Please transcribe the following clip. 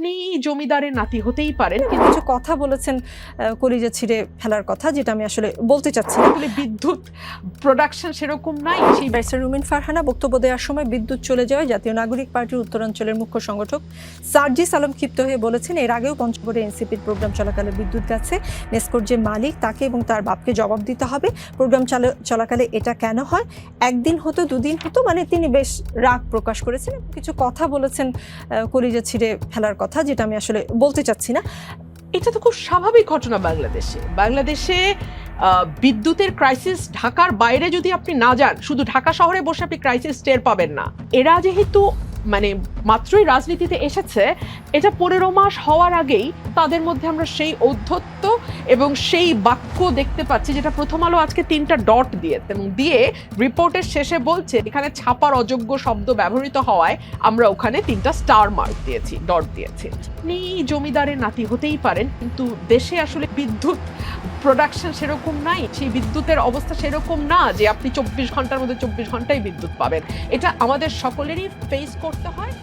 আপনি জমিদারের নাতি হতেই পারেন কিন্তু কিছু কথা বলেছেন কলিজা ছিঁড়ে ফেলার কথা যেটা আমি আসলে বলতে চাচ্ছি আসলে বিদ্যুৎ প্রোডাকশন সেরকম নাই। সেই ব্যারিস্টার রুমিন ফারহানা বক্তব্য দেওয়ার সময় বিদ্যুৎ চলে যাওয়ায় জাতীয় নাগরিক পার্টির উত্তরাঞ্চলের মুখ্য সংগঠক সার্জিস আলম ক্ষিপ্ত হয়ে বলেছেন এর আগেও পঞ্চগড়ে এনসিপির প্রোগ্রাম চলাকালে বিদ্যুৎ গেছে। নেস্কোর যে মালিক তাকে এবং তার বাপকে জবাব দিতে হবে। প্রোগ্রাম চালা- চলাকালে এটা কেন হয়? একদিন হতো দুদিন হতো মানে তিনি বেশ রাগ প্রকাশ করেছেন কিছু কথা বলেছেন কলিজা ছিঁড়ে ফেলার কথা। যেটা আমি আসলে বলতে চাচ্ছি না। এটা তো খুব স্বাভাবিক ঘটনা বাংলাদেশে। বাংলাদেশে বিদ্যুতের ক্রাইসিস ঢাকার বাইরে যদি আপনি না যান, শুধু ঢাকা শহরে বসে আপনি ক্রাইসিস টের পাবেন না। এরা যেহেতু মানে মাত্রই রাজনীতিতে এসেছে, এটা পনেরো মাস হওয়ার আগেই তাদের মধ্যে আমরা সেই ঔদ্ধত্য এবং সেই বাক্য দেখতে পাচ্ছি যেটা প্রথম আলো আজকে তিনটা ডট দিয়েছে এবং দিয়ে রিপোর্টের শেষে বলছে, এখানে ছাপার অযোগ্য শব্দ ব্যবহৃত হওয়ায় আমরা ওখানে তিনটা স্টার মার্ক দিয়েছি, ডট দিয়েছি। আপনি জমিদারের নাতি হতেই পারেন, কিন্তু দেশে আসলে বিদ্যুৎ প্রোডাকশন সেরকম নাই, সেই বিদ্যুতের অবস্থা সেরকম না যে আপনি চব্বিশ ঘণ্টার মধ্যে চব্বিশ ঘন্টায় বিদ্যুৎ পাবেন। এটা আমাদের সকলেরই ফেস করতে হয়।